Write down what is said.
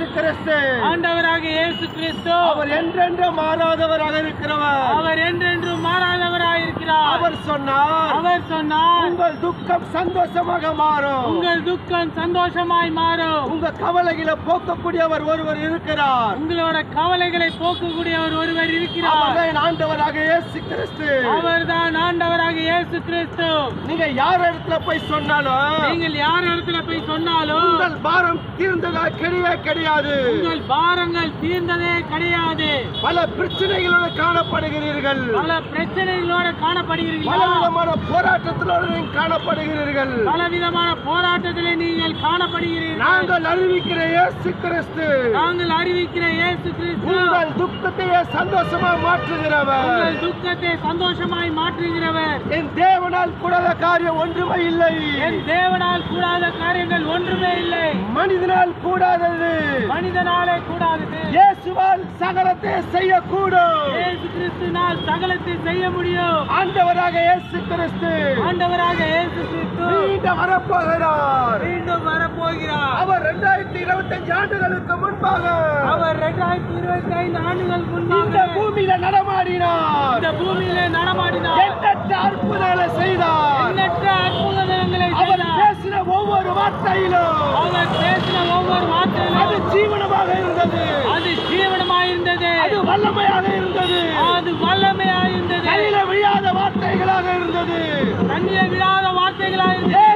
இயேசு கிறிஸ்து. ஆண்டவராக இயேசு கிறிஸ்து. அவர் என்றென்று மாறாதவராக இருக்கிறவர். அவர் என்றென்றும் மாறாதவராய் இருக்கிறார். அவர் சொன்னார் அவர் சொன்னார் உங்கள் துக்கம் சந்தோஷமாக மாறும். உங்கள் துக்கம் சந்தோஷமாய் மாறும். உங்க கவலைகளை போக்கக்கூடியவர் ஒருவர் இருக்கிறார். உங்களோட கவலைகளை போக்கக்கூடியவர் ஒருவர் இருக்கிறார். ஆண்டவராக இயேசு கிறிஸ்து. அவர்தான் ஆண்டவராக இயேசு கிறிஸ்து. நீங்க யார் இடத்துல போய் சொன்னாலும் நீங்கள் யார் இடத்துல போய் சொன்னாலும் உங்கள் பாரம் தீர்ந்ததா கிடையவே கிடையாது. உங்கள் பாரங்கள் தீர்ந்ததே கிடையாது. பல பிரச்சனைகளோடு காணப்படுகிறீர்கள். பல பிரச்சனைகளோட பல காணப்படுகிறீர்களா? விதமான போராட்டத்திலோடு நீங்கள் காணப்படுகிறீர்கள். பல விதமான போராட்டத்திலே நீங்கள் காணப்படுகிறீர்கள். நாங்கள் அறிவிக்கிற இயேசு கிறிஸ்து. நாங்கள் அறிவிக்கிற இயேசு கிறிஸ்து. உங்கள் துக்கத்தையே சந்தோஷமா மாற்றுகிறவர். உங்கள் துக்கத்தை சந்தோஷமாய் மாற்றுகிறவர். என் தேவனால் கூடாத காரியம் ஒன்றுமே இல்லை. என் தேவனால் கூடாத காரியங்கள் ஒன்றுமே இல்லை. மனிதனால் கூடாதது. மனிதனாலே கூடாதது. இயேசுவால் சகலத்தை செய்யக்கூடும். இயேசு கிறிஸ்துனால் சகலத்தை செய்ய முடியும். ஆண்டவராக இயேசு கிறிஸ்து ஆண்டவராக இயேசு கிறிஸ்து மீண்டும் வரப்போகிறார். மீண்டும் வரப்போகிறார். ரெண்டாயிரத்தி இருபத்தஞ்சு ஆண்டுகளுக்கு முன்பாக அவர் ரெண்டாயிரத்தி இருபத்தி ஐந்து ஆண்டுகளுக்கு முன்பாக இந்த பூமியில நடமாடினார். இந்த பூமியில நடமாடினார். எண்ணற்ற அற்புதங்களை செய்தார். எண்ணற்ற அற்புதங்களை அவர் பேசின ஒவ்வொரு வார்த்தையிலும் அவர் பேசின ஒவ்வொரு வார்த்தையிலும் அது ஜீவனமாக இருந்தது. அது ஜீவனமாக இருந்தது. அது வல்லமையாக இருந்தது. அது வல்லமையாக இருந்தது. கையில விழாத வார்த்தைகளாக இருந்தது. தண்ணியில விழாத வார்த்தைகளாக இருந்தது.